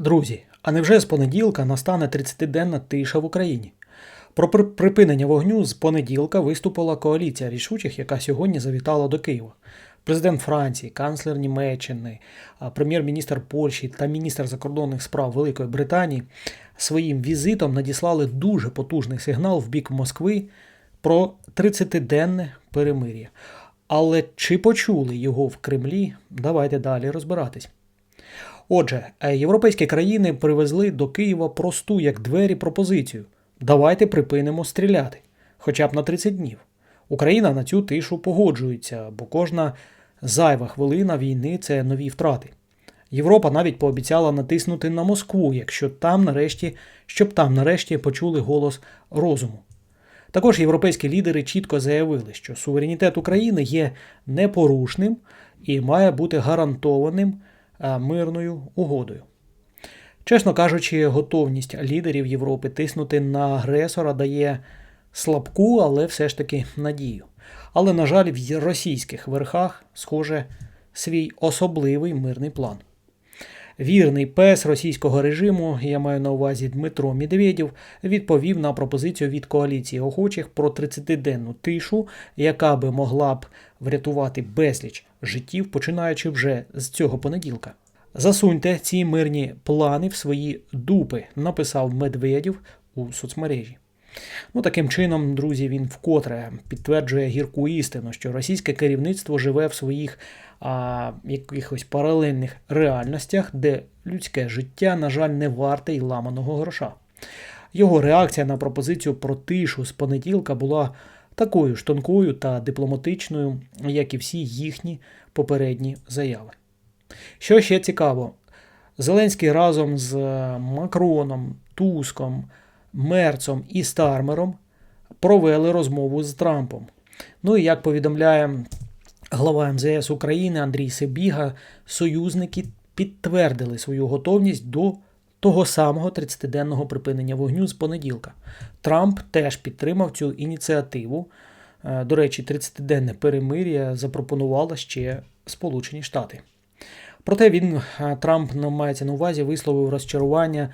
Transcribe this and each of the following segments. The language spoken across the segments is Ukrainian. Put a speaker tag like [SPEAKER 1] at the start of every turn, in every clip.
[SPEAKER 1] Друзі, а невже з понеділка настане 30-денна тиша в Україні? Про припинення вогню з понеділка виступила коаліція рішучих, яка сьогодні завітала до Києва. Президент Франції, канцлер Німеччини, прем'єр-міністр Польщі та міністр закордонних справ Великої Британії своїм візитом надіслали дуже потужний сигнал в бік Москви про 30-денне перемир'я. Але чи почули його в Кремлі? Давайте далі розбиратись. Отже, е, європейські країни привезли до Києва просту як двері пропозицію: давайте припинимо стріляти, хоча б на 30 днів. Україна на цю тишу погоджується, бо кожна зайва хвилина війни це нові втрати. Європа навіть пообіцяла натиснути на Москву, якщо там нарешті, щоб там нарешті почули голос розуму. Також європейські лідери чітко заявили, що суверенітет України є непорушним і має бути гарантованим мирною угодою. Чесно кажучи, готовність лідерів Європи тиснути на агресора дає слабку, але все ж таки надію. Але, на жаль, в російських верхах, схоже, свій особливий мирний план. Вірний пес російського режиму, я маю на увазі Дмитро Медведєв, відповів на пропозицію від коаліції охочих про 30-денну тишу, яка би могла б врятувати безліч життів, починаючи вже з цього понеділка. Засуньте ці мирні плани в свої дупи, написав Медведєв у соцмережі. Ну, таким чином, друзі, він вкотре підтверджує гірку істину, що російське керівництво живе в своїх а, якихось паралельних реальностях, де людське життя, на жаль, не варте й ламаного гроша. Його реакція на пропозицію про тишу з понеділка була такою ж тонкою та дипломатичною, як і всі їхні попередні заяви. Що ще цікаво, Зеленський разом з е, Макроном, Туском, Мерцом і Стармером провели розмову з Трампом. Ну і як повідомляє глава МЗС України Андрій Сибіга, союзники підтвердили свою готовність до того самого 30-денного припинення вогню з понеділка. Трамп теж підтримав цю ініціативу. Е, До речі, 30-денне перемир'я запропонувала ще Сполучені Штати. Проте він е, Трамп ну, мається на увазі висловив розчарування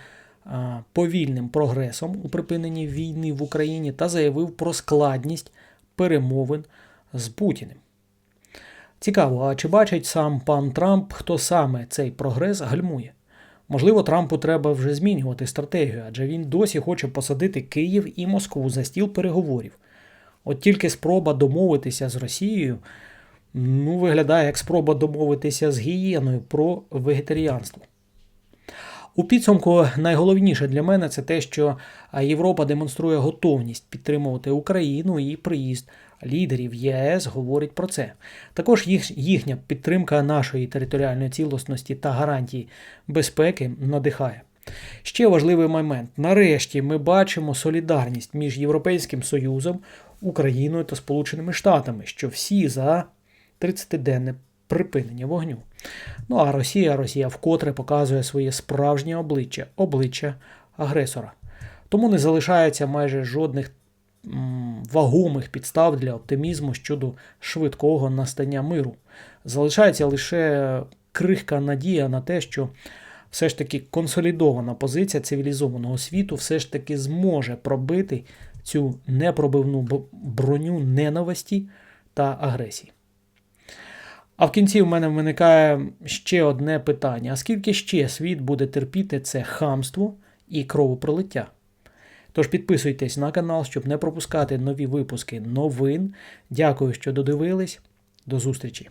[SPEAKER 1] повільним прогресом у припиненні війни в Україні та заявив про складність перемовин з Путіним. Цікаво, а чи бачить сам пан Трамп, хто саме цей прогрес гальмує? Можливо, Трампу треба вже змінювати стратегію, адже він досі хоче посадити Київ і Москву за стіл переговорів. От тільки спроба домовитися з Росією ну, виглядає як спроба домовитися з гієною про вегетаріанство. У підсумку найголовніше для мене це те, що Європа демонструє готовність підтримувати Україну і приїзд лідерів ЄС говорить про це. Також їх, їхня підтримка нашої територіальної цілісності та гарантії безпеки надихає. Ще важливий момент. Нарешті ми бачимо солідарність між Європейським Союзом, Україною та Сполученими Штатами, що всі за 30-денне припинення вогню. Ну а Росія, Росія вкотре показує своє справжнє обличчя обличчя агресора. Тому не залишається майже жодних м, вагомих підстав для оптимізму щодо швидкого настання миру. Залишається лише крихка надія на те, що все ж таки консолідована позиція цивілізованого світу все ж таки зможе пробити цю непробивну броню ненависті та агресії. А в кінці в мене виникає ще одне питання: а скільки ще світ буде терпіти це хамство і кровопролиття? Тож підписуйтесь на канал, щоб не пропускати нові випуски новин. Дякую, що додивились. До зустрічі!